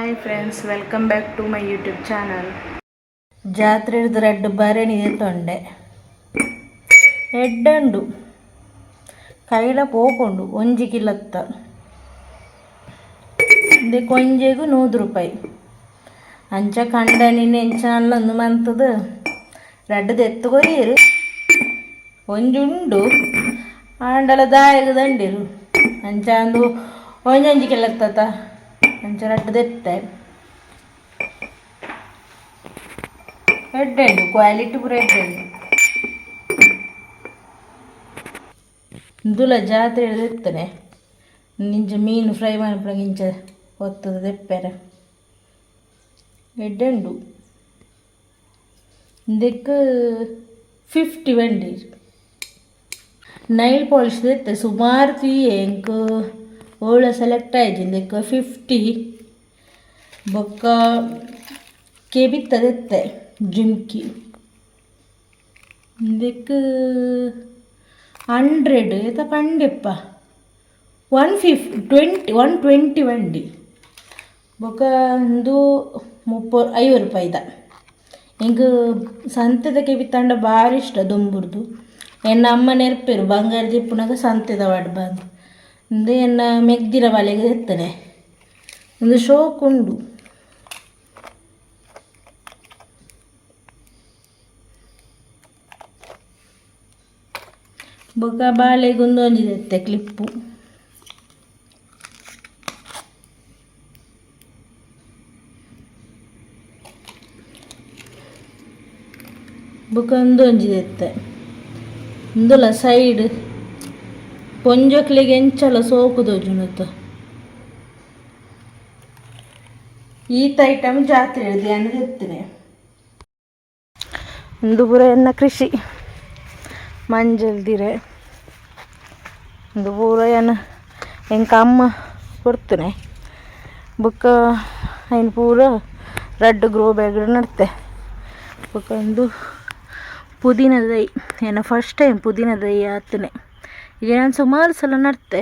Hi friends welcome back to my YouTube channel ಜಾತ್ರೆ ಹಿಡಿದು red ಭರಣಿ ತೊಂಡೆ ಎಡ್ಡುಂಡು ಕೈಲ ಪೋಕೊಂಡು ಒಂಜಿ ಕಿಲತ್ತ ಇದು ಕೊಂಜೆಗು ನೂರು ರೂಪಾಯಿ ಅಂಚ ಕಂಡನಿನ ಎಂಚಾನ್ಲೊಂದು ಮಂತದು ರೆಡ್ ದೆತ್ತುಕೊಯ್ಯರು ಒಂಜುಂಡು ಆಂಡಲ ದಾಯಗ ದಂಡಿರು ಅಂಚ ಅಂದು ಒಂಜೊಂಜಿ ಕಿಲತ್ತತ त्यांच्या రెడ్ అండి క్వాలిటీ బ్రెడ్ అండి ఇందులో జాతర తెత్తనే నుంచి మీను ఫ్రై మనప్పుడు ఇంచ వస్తుంది తెప్పారా రెడ్ అండు ఇందుకు ఫిఫ్టీ అండి నైల్ పాలిష్ తెస్తే సుమారు తీయకు ಓಳ ಸೆಲೆಕ್ಟ್ ಆಯ್ತು. ಇದಕ್ಕೆ ಫಿಫ್ಟಿ ಬೊಕ್ಕ ಕೆಬಿತ್ತದೆತ್ತೆ ಜುಮ್ಕಿ ಇದಕ್ಕೆ ಹಂಡ್ರೆಡ್ ಏತ ಪಂಡೆಪ್ಪ? ಒನ್ ಫಿಫ್ ಟ್ವೆಂಟಿ ಒನ್ ಟ್ವೆಂಟಿ ವಂಡಿ ಬೊಕ್ಕ ಒಂದು ಮುಪ್ಪ, ಐವತ್ತು ರೂಪಾಯಿದ ಹಿಂಗೆ ಸಂತೆದ ಕೆಬಿತ್ತಂಡ ಭಾರಿ ಇಷ್ಟ ದುಂಬುರ್ದು. ಎನ್ನ ಅಮ್ಮ ನೆರಪಿರು ಬಂಗಾರ ಜಿಪ್ಪುನಾಗ ಸಂತೆದ ವಾಡ್ ಎನ್ನ ಮೆಗ್ದಿರ ಬಲೆಗೆ ಎತ್ತನೆ. ಒಂದು ಶೋಕುಂಡು ಬೊಕ ಬಾಳೆಗೊಂದು ಒಂದಿದೆತ್ತೆ ಕ್ಲಿಪ್ಪು. ಬೊಕ ಒಂದು ಒಂಜಿದೆತ್ತೆ ಒಂದಲ್ಲ ಸೈಡ್. ಪೊಂಜಕ್ಲಿಗೆ ಎಂಚಲ ಸೋಪುದು ಜುನತ ಈತ ಐಟಮ್ ಜಾತ್ರೆ ಹೆತ್ತಿನ ಒಂದು ಪೂರ ಎನ್ನ ಕೃಷಿ ಮಂಜಲ್ದಿರೆ ಒಂದು ಪೂರ ಏನು ಎಂಕ ಅಮ್ಮ ಕೊಡ್ತೇನೆ. ಬುಕ್ಕ ಐನ್ ಪೂರ ರೆಡ್ ಗ್ರೋ ಬ್ಯಾಗ್ ನಡ್ತೆ. ಬುಕ್ಕ ಒಂದು ಪುದೀನ ದೈ ಏನ ಫಸ್ಟ್ ಟೈಮ್ ಪುದೀನ ದೈ ಆತನೆ. ಈಗ ನಾನು ಸುಮಾರು ಸಲ ನಡ್ತೆ.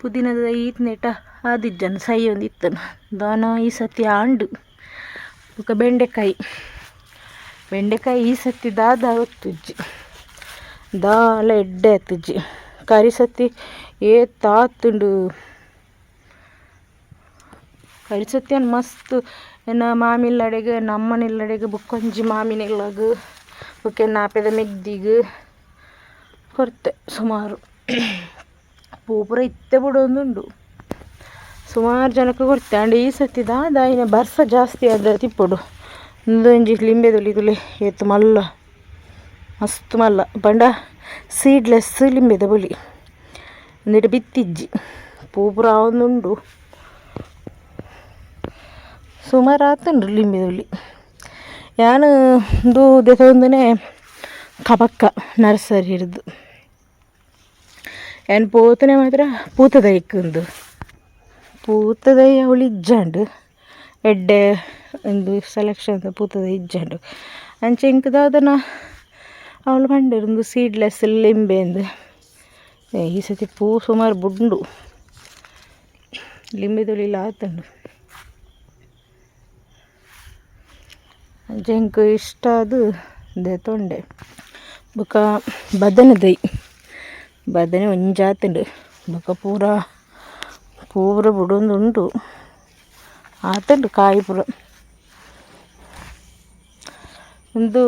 ಪುದೀನದ ಈತ್ ನೆಟ ಆದಿಜ್ಜನ ಸೈ ಒಂದು ಇತ್ತನ ದಾನ ಈ ಸತಿ ಆಂಡು. ಬೊಕ ಬೆಂಡೆಕಾಯಿ. ಬೆಂಡೆಕಾಯಿ ಈ ಸತಿ ದಾದ ಹೊತ್ತುಜ್ಜಿ. ದಾಲ ಎಡ್ಡೆ ಆತುಜ್ಜಿ ಕರಿ ಸತಿ ಏ ತಾತುಂಡು ಕರಿ ಸತಿ ಅನ್ ಮಸ್ತ್ ಏನ ಮಾಮಿಲ್ಲಡೆಗೆ ನಮ್ಮನಿಲ್ಲಡೆಗೆ ಬುಕ್ಕೊಂಜಿ ಮಾಮಿನಿಲ್ಲಗ. ಬುಕ್ಕೆ ನಾಪೆದ ಮೆಗ್ದಿಗ್. ಕೊರ್ತೆ ಸುಮಾರು ಪೂಪುರ ಇತ್ತೆ ಬಿಡೋದುಂಡು ಸುಮಾರು ಜನಕ್ಕೆ ಕೊರತೆ ಅಂಡ್ ಈ ಸತಿ ದಾಯಿನ ಬರ್ಸ ಜಾಸ್ತಿ ಆದ ತಿಪ್ಪೊಡು ಒಂದೊಂಜಿ ಲಿಂಬೆ ತುಳಿ ತುಳಿ ಏತ್ ಮಲ್ಲ ಮಸ್ತ್ ಮಲ್ಲ ಪಂಡ ಸೀಡ್ಲೆಸ್ ಲಿಂಬೆದ ಬುಲಿ ಒಂದಿಟ್ಟು ಬಿತ್ತಿಜ್ಜಿ ಪೂಪುರ ಒಂದುಂಡು ಸುಮಾರು ಆತುಂಡು ಲಿಂಬೆ ತುಳಿ ಯಾನು ಒಂದು ದೆತೊಂದನೆ ಕಬಕ್ಕ ಪೋತನೆ ಮಾತ್ರ ಪೂತದ ಪೂತದೈ ಪೂತದ ಅವಳು ಇಜ್ಜಂಡು. ಎಡ್ಡೆ ಒಂದು ಸೆಲೆಕ್ಷನ್ ಪೂತದ ಇಜ್ಜಂಡು. ಅಂಚೆ ಇಂಕದಾದನ ಅವಳು ಬಂಡಿರು ಸೀಡ್ಲೆಸ್ ಲಿಂಬೆಂದು ಈ ಸತಿ ಪೂ ಸುಮಾರು ಬುಂಡು. ಲಿಂಬೆ ತುಳಿಲ ಆತಂಡು. ಅಂಚೆ ಇಷ್ಟ ಅದು ದೆತೊಂಡೆ ಬೊಕ ಬದನೆ ಬದನೆ ಒಂಜಾತುಂಡು ಬೊಕ ಪೂರ ಪೂರ ಬುಡೊಂದುಂಡು ಆತುಂಡು ಕಾಯಿ ಪೂರ ಒಂದು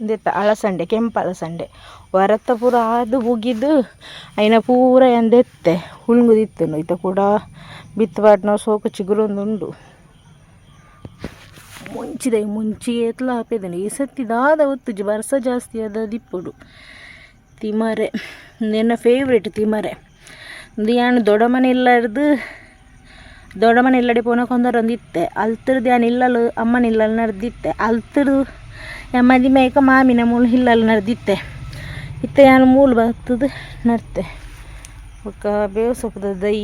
ದೆತ್ತ ಅಳಸಂಡೆ ಕೆಂಪು ಅಳಸಂಡೆ ಹೊರತ ಪೂರ ಅದು ಮುಗಿದು ಐನ ಪೂರ ಎಂದೆತ್ತೆ ಹುಳ್ಗುದಿತ್ತನು ಐತ ಕೂಡ ಬಿತ್ತುವಾಟ್ನ ಸೋಕು ಚಿಗುರೊಂದುಂಡು ಮುಂಚಿದೆ ಮುಂಚಿ ಏತ್ಲ ಆಪೆದನು ಈ ಸತ್ತಿದಾದ ದಾದ ಒತ್ತುಜಿ ಬರ್ಸ ಜಾಸ್ತಿ ಆದ ತಿಮರೆ, ನನ್ನ ಫೇವ್ರೇಟ್ ತಿಮರೆ. ಒಂದು ಯಾನು ದೊಡ್ಡ ಮನೆ ಇಲ್ಲಡ್ದು ದೊಡ್ಡ ಮನೆ ಇಲ್ಲಡೆ ಪೋನ ಅಂದಿತ್ತೆ ಅಲ್ತಿರ್ದು ಏನು ಇಲ್ಲಲು ಅಮ್ಮನ ಇಲ್ಲಲು ನಡೆದಿತ್ತೆ. ಅಲ್ತಿರ್ದು ಮದಿ ಮೇಕ ಮಾಮಿನ ಮೂಲ ಇಲ್ಲಲು ನಡೆದಿತ್ತೆ. ಇತ್ತ ಯಾನು ಮೂಲ ಬರ್ತದ ನಡ್ತೆ. ಒಕ್ಕ ಬೇವು ಸೊಪ್ಪದ ದೈ.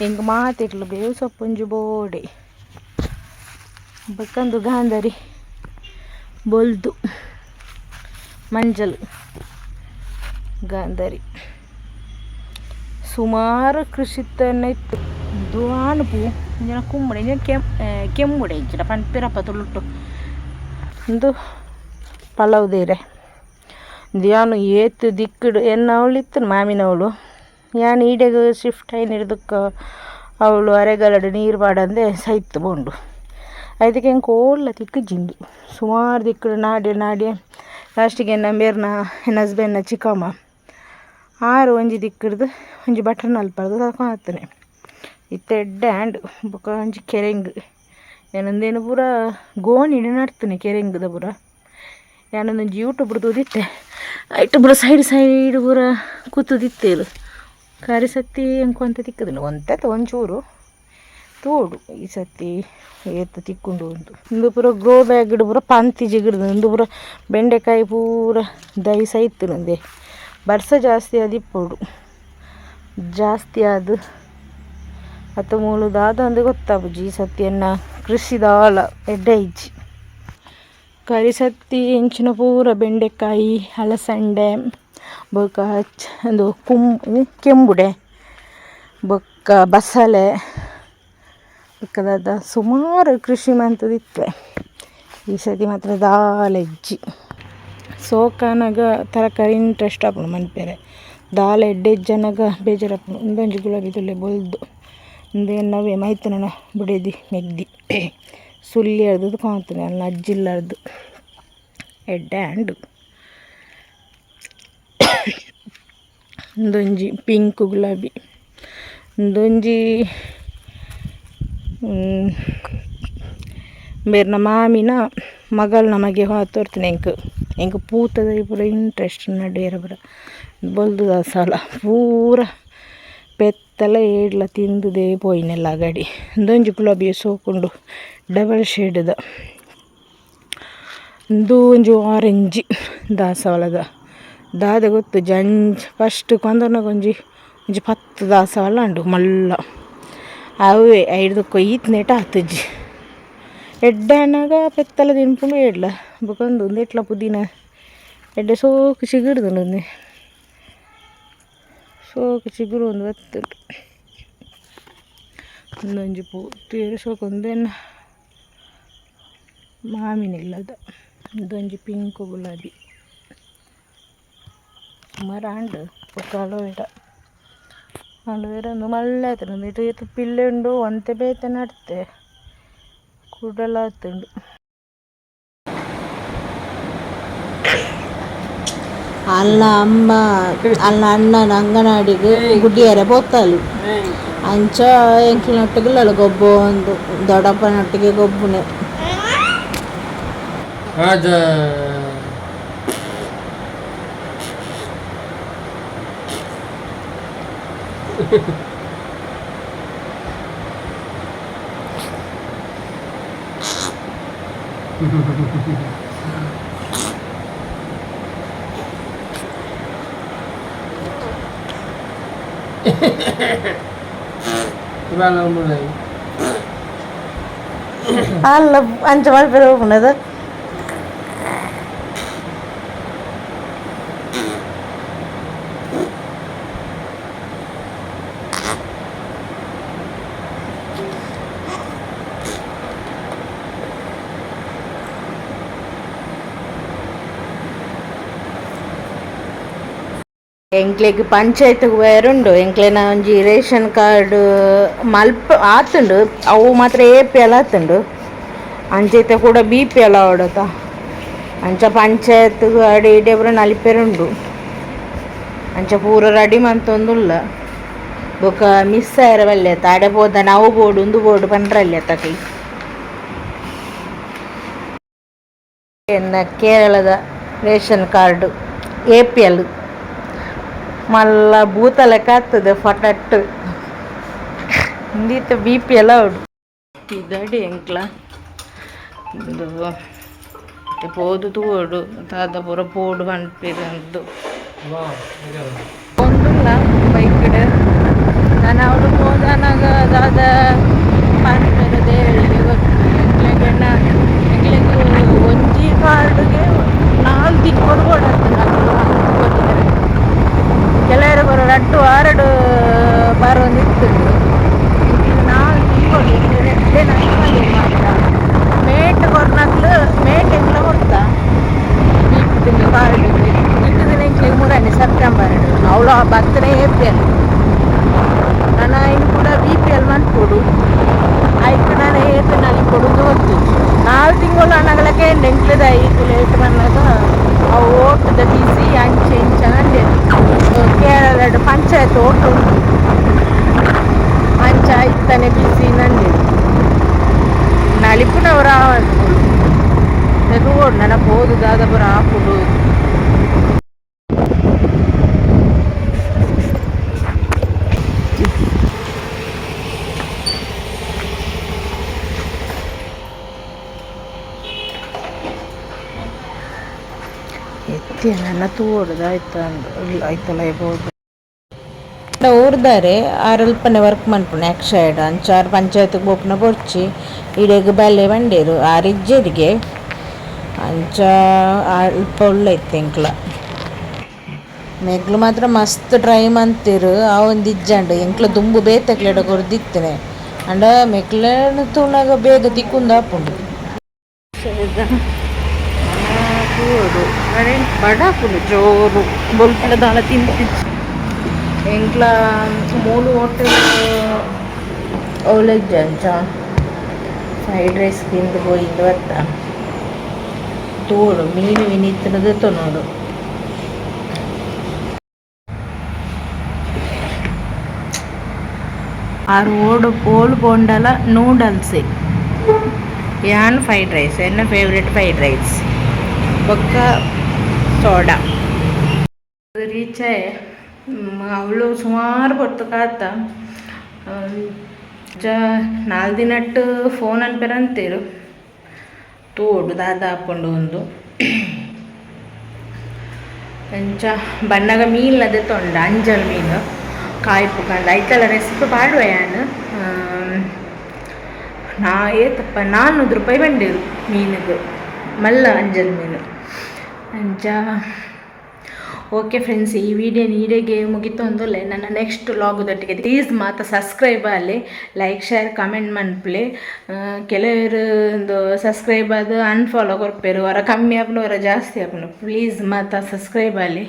ಹೆಂಗೆ ಮಾತಿಟ್ಲು ಬೇವು ಸೊಪ್ಪು ಒಂಜು ಬೋಡೆ. ಬಕ್ಕಂದು ಗಾಂಧರಿ, ಬೊಲ್ದು. ಮಂಜಲ್ ಗಾಂಧರಿ. ಸುಮಾರು ಕೃಷಿತನ ಇತ್ತು ಆನುಪು ಇಂಜಿನ ಕುಂಬುಡೆ ಇಂಜಿನ ಕೆಮ್ ಕೆಂಬುಡೆ ಇಂಚಿನ ಪಂಪಿರಪ್ಪ ತುಳುಟ್ಟು ಇಂದು ಪಲಾವ್ ದೇರೆ ಏತ್ ದಿಕ್ಕಿಡು, ಎನ್ನ ಅವಳಿತ್ತು ಮಾಮಿನವಳು? ಯಾನು ಈಡೆಗ್ ಶಿಫ್ಟ್ ಆಯ್ನ ಹಿಡ್ದಕ್ಕೆ ಅವಳು ಅರೆಗಲಡು ನೀರು ಬಾಡಂದೆ ಸೈತ್ ಬೋಂಡು. ಅದಕ್ಕೆ ಹೆಂಗೆ ಕೋಲ್ಲ ತಿಕ್ಕು ಜಿಂಡು ಸುಮಾರು ದಿಕ್ಕಿಡು ನಾಡಿ ನಾಡಿ ಲಾಸ್ಟಿಗೆ ನಂಬೇರ್ನ ಮೇರ್ನ ಎನ್ನ ಹಸ್ಬೆಂಡ್ನ ಚಿಕ್ಕಮ್ಮ. ಆರು ಒಂಜಿ ದಿಕ್ಕಿಡ್ದು, ಒಂಜಿ ಬಟರ್ ನಲ್ಪಡ್ದು ಕರ್ಕೊಂಡು ಹೋಗ್ತಾನೆ ಇತ್ತೆ ಎಡ್ಡೆ ಹ್ಯಾಂಡ್ ಬೊಕ ಒಂಜಿ ಕೆರೆಂಗ್. ಏನೊಂದೇನು ಪೂರ ಗೋಣಿಡು ನಡ್ತಾನೆ ಕೆರೆಂಗ್ದ ಪೂರ. ಏನೊಂದೊಂಜಿ ಯೂಟ್ಯೂಬ್ರದ್ದು ತೂದಿತ್ತೆ ಐಟ್ ಪೂರ ಸೈಡ್ ಸೈಡ್ ಪೂರ ಕೂತುದಿತ್ತೇರು ಕಾರಿ ಸತ್ತಿ ಎಂಕೊಂತ ತಿಕ್ಕದಿಲ್ಲ ಒಂತೆತ ಒಂಚೂರು. ತೋಡು ಈ ಸತಿ ಏತ್ ತಿಕ್ಕೊಂಡು ಉಂಟು ಇಂದು ಪೂರ ಗ್ರೋ ಬ್ಯಾಗ್ ಪೂರ ಪಂತಿಜಿ ಗಿಡದ ಇಂದು ಪೂರ ಬೆಂಡೆಕಾಯಿ ಪೂರ ದೈಸ ಇತ್ತು ನಂದೆ. ಬರ್ಸ ಜಾಸ್ತಿ ಆದಿಪ್ಪೋಡು ಜಾಸ್ತಿ ಆದು ಅತ್ತ ಮೂಲದಾದ ಅಂದೆ ಗೊತ್ತಾಪುಜಿ ಈ ಸತಿಯನ್ನ ಎನ್ನ ಕೃಷಿದಾಲ ಎಡ್ಡೆ ಇಜ್ಜಿ. ಕರಿ ಸತ್ತಿ ಎಂಚಿನ ಪೂರ ಬೆಂಡೆಕಾಯಿ, ಹಲಸಂಡೆ ಬೊಕ ಚ- ಒಂದು ಕುಂ, ಕೆಂಬುಡೆ, ಬೊಕ್ಕ ಬಸಳೆ ಬೊಕ್ಕದಾದ ಸುಮಾರು ಕೃಷಿ ಮಂತದಿತ್ತು ಈ ಸತಿ ಮಾತ್ರ ದಾಲ ಹೆಜ್ಜಿ ಸೋಕಾನಾಗ ತರಕಾರಿ ಇಂಟ್ರೆಸ್ಟ್ ಆಪುಂಡು ಮನ್ಪೆರೆ. ದಾಲ ಎಡ್ಡೆ ಇಜ್ಜನಾಗ ಬೇಜಾರಾಪುಂಡು ಉಂದೊಂಜಿ ಗುಲಾಬಿ ತುಲೆ ಬೊಲ್ದು. ಉಂದು ನಾವೇ ಮೈತನ ಬುಡೆದಿ, ಮೆಗ್ದಿ. ಸುಳ್ಳಿ ಎಳ್ದದು ಕಾಣ್ತಾನೆ ಅಲ್ಲ ಅಜ್ಜಿಲ್ಲರ್ದು ಎಡ್ಡೆ ಆ್ಯಂಡು ಒಂದೊಂಜಿ ಪಿಂಕ್ ಗುಲಾಬಿ. ಒಂದೊಂಜಿ ಬೇರ್ನ ಮಾಮಿನ ಮಗಳು ನಮಗೆ ತೋರ್ತೀನಿ ಎಂಕ್ ಎಂಕ್ ಪೂತದ ಪೂರ ಇಂಟ್ರೆಸ್ಟ್ ನಡೇರ ಬರ ಬಲ್ದು ಸಾಲ. ಪೂರ ಪೆತ್ತಲ ಏಡ್ಲ ತಿಂದುದೇ ಪೋಯಿನೆಲ್ಲ ಗಾಡಿ. ದೊಂಜು ಗುಲಾಬಿ ಸೋಕೊಂಡು ಡಬಲ್ ಶೇಡ್ದ ದೂಂಜು ಆರೆಂಜಿ ದಾಸವಾಳದ. ದಾದ ಗೊತ್ತು, ಜಂಜ್ ಫಸ್ಟ್ ಕೊಂದನ ಒಂಜಿ ಒಂಜಿ ಪತ್ತು ದಾಸವಾಳ ಉಂಡು ಮಲ್ಲ. ಅವೇ ಐದು ಕೊಯ್ಯಿತ್ ನೆಟ ಆತಜ್ಜಿ ಎಡ್ಡೆ ಹಣ್ಣಾಗ ಪೆತ್ತಲ ದಿನ್ಪು ಏಡ್ಲ, ಬಕೊಂದು ಎಟ್ಲ ಪುದೀನ. ಎಡ್ಡೆ ಸೋಕು ಚಿಗುಡ್ದು ಒಂದೆ ಸೋಕು ಚಿಗುರು ಒಂದು ಬತ್ತುಂಡು ಒಂದೊಂಜಿ ಪೂ, ತೇರು ಸೋಕು ಒಂದೇನ ಮಾಮಿನಿಲ್ಲದ ಇದೊಂಜಿ ಪಿಂಕು ಗುಲಾಬಿ. ಸುಮಾರು ಆಂಡು ಬೊಕ್ಕ ಮಲ್ಲೂರಂದು ಮಲ್ಲೆ ಆತುಂಡು ಉಂದೆಟ್ ಏತ್ ಪಿಲ್ಲೆ ಉಂಡು ಒಂತೆ ಬೇತೆ ನಡ್ತೆ. ಕುಡ್ಲ ಆತುಂಡು ಅಲ್ಲ ಅಮ್ಮ ಅಲ್ಲ ಅಣ್ಣನ ಅಂಗನಾಡಿಗ್ ಗುಡ್ಡಿಯಾರ ಬೋತಲು ಅಂಚ ಎಂಕಿ ನೊಟ್ಟಿಗೆಲ್ಲ ಗೊಬ್ಬ ಒಂದು ದೊಡ್ಡಪ್ಪ ನೊಟ್ಟಿಗೆ ಗೊಬ್ಬನೆ Gimana mulai? ಅಲ್ಲ ಅಂಚ ಎಂಕ್ಲೆಗ್ ಪಂಚಾಯತ್ ಬೇರುಂಡು ಎಂಕ್ಲೆನ ಒಂಜಿ ರೇಷನ್ ಕಾರ್ಡ್ ಮಲ್ಪ ಆತುಂಡು ಅವು ಮಾತ್ರ ಎ ಪಿ ಎಲ್ ಆತುಂಡು ಅಂಚೈತೆ ಕೂಡ ಬಿ ಪಿ ಎಲ್ ಆವಡತ ಅಂಚ ಪಂಚಾಯತ್ ಅಡಿ ಇಡೆ ಪೂರ ನಲಿಪೆರುಂಡು ಅಂಚ ಪೂರ ರೆಡಿ ಮಂತೊಂದುಲ್ಲ ಬೊಕ ಮಿಸ್ ಆಯ್ರ ಬಲ್ಲೆತ ಆಡೆ ಪೋದ ನಾವು ಬೋಡು ಉಂದು ಬೋಡು ಪಂಡ್ರಲ್ಲೆ ತಕಿ ಎನ್ನ ಕೇರಳದ ration card A P L ಮಲ್ಲ ಭೂತ ಲೆಕ್ಕ ಆಗ್ತದೆ ಫಟಟ್. ಬಿ ಪಿ ಎಲ್ಲ ಉಡು ಇದಾಡಿ ಎಂಕ್ಲ ಇದು ಪೋದು ತೂಡು ದಾದ ಪೂರ ಪೋಡು ini ಒಂದುಲ್ಲ ಬೈಕ್ಡ್ ನಾನು ಅವಳು ಹೋದಾನಾಗ ದಾದ ಪಾನಿಪೇರದೆ ಹೇಳಿ ಗೊತ್ತು. ಎಂಕ್ಲೆಗೆಣ್ಣ ಎಂಕ್ಲೆಗ್ ಒಂಜಿ ಕಾರ್ಡ್ಗೆ ನಾಲ್ಕು ದಿನ ಕೊಡ್ಬೋಡು ಒಳ್ಳೇದು ಐದು ಲೀಟ್ರ್ ಅನ್ನೋದು ಅವು ಓಟದ ಬೀಸಿ ಅಂಚೆ ಇಂಚನಲ್ಲಿ ಕೇರಳ ಪಂಚಾಯತ್ ಓಟ ಉಂಟು ಅಂಚ ಐತನೆ ಬೀಸಿ ನಂದಿ ನಲಿಪುನವರು ಆವಾಗ ನೆನಪು ಓಡ್ ನನಪೋದು ದಾದಪುರ ಹಾಕುಡು ನನ್ನ ತೋಡ್ದಾಯ್ತ ಇಲ್ಲ ಆಯ್ತಲ್ಲ ಇರ್ಬೋದು ಊರ್ದಾರೆ ಆರಲ್ಪನೆ ವರ್ಕ್ ಮನ್ಪುಣ ಎಕ್ಸೈಡ್ ಅಂಚಾರ್ ಪಂಚಾಯತ್ ಬೋಪುನ ಬರ್ಚಿ ಇಡೆಗ್ ಬಲೆ ಬಂಡೇರು ಆರಿಜ್ಜೆರಿಗೆ ಅಂಚ ಅಲ್ಪ ಒಳ್ಳೆ ಇತ್ತು ಎಂಕ್ಲ. ಮೆಗ್ಲು ಮಾತ್ರ ಮಸ್ತ್ ಡ್ರೈ ಮಂತಿರು ಆ ಒಂದು ಇಜ್ಜಂಡು ಎಂಕ್ಲ ದುಂಬು ಬೇತಕ್ಲೆಡ ಕೊರ್ದಿತ್ತನೆ. ಅಂಡ ಮೆಕ್ಲೆನ ತುಣಗ ಬೇಗ ತಿಕ್ಕುಂದು ಆಪುಂಡು ಬಡಾಪುಂಡು ಜೋರು ಬೊಲ್ಪುಳ ದಾಳ ತಿಂತಿತ್ತು ಎಂಕ್ಲ ಮೂಲು ಹೋಟೆಲ್ ಅವಳಿಗೆ ಜಂಚ ಫ್ರೈಡ್ ರೈಸ್ ತಿಂದು ಹೋಗಿದ್ದು ಬರ್ತ ತೋಡು ಮೀನು ವಿನಿತ್ತಿನದು ತೊನೋಡು ಆರು ಓಡು ಓಲು ಬೋಂಡಲ ನೂಡಲ್ಸ್ ಯಾನ್ ಫ್ರೈಡ್ ರೈಸ್ ಎನ್ನ ಫೇವ್ರೆಟ್ ಫ್ರೈಡ್ ರೈಸ್ ಬೊಕ್ಕ ಸೋಡಾ. ರೀಚೆ ಅವಳು ಸುಮಾರು ಕಾತ ಜ, ನಾಲ್ಕು ದಿನಟ್ಟು ಫೋನ್ ಅನ್ಪೆರಂತೀರು. ತೋಡು ದಾದ ಹಾಕೊಂಡು ಒಂದು. ಎಂಚ, ಬಣ್ಣಗ ಮೀಲ್ನದೆ ತೊಂಡ, ಅಂಜಲ್ ಮೀನು ಕಾಯಿ ಪುಕಂಡ ಐತಲ್ಲ ರೆಸಿಪಿ ಪಾಡುವೆ ಯಾನು? ನಾ, ಏತಪ್ಪ ನಾನ್ನೂರು ರೂಪಾಯಿ ಬಂದಿರು ಮೀನಿಗೆ ಮಲ್ಲ ಅಂಜಲ್ ಮೀನು ಅಂಚ ಓಕೆ ಫ್ರೆಂಡ್ಸ್ ಈ ವಿಡಿಯೋ ನೀಡಿಗೆ ಮುಗಿತು ಅಂದಲೆ ನನ್ನ ನೆಕ್ಸ್ಟ್ ಲಾಗುದೊಟ್ಟಿಗೆ ಪ್ಲೀಸ್ ಮಾತ ಸಬ್ಸ್ಕ್ರೈಬ್ ಆಗಲಿ ಲೈಕ್ ಶೇರ್ ಕಮೆಂಟ್ ಮನ್ಪ್ಲೆ ಕೆಲವರು ಒಂದು ಸಬ್ಸ್ಕ್ರೈಬ್ ಅದು ಅನ್ಫಾಲೋ ಕೊರ್ಪೇರು ಅವರ ಕಮ್ಮಿ ಆಗ್ಲು, ಅವರ ಜಾಸ್ತಿ ಆಗ್ಲು ಪ್ಲೀಸ್ ಮಾತ ಸಬ್ಸ್ಕ್ರೈಬ್ ಅಲ್ಲಿ.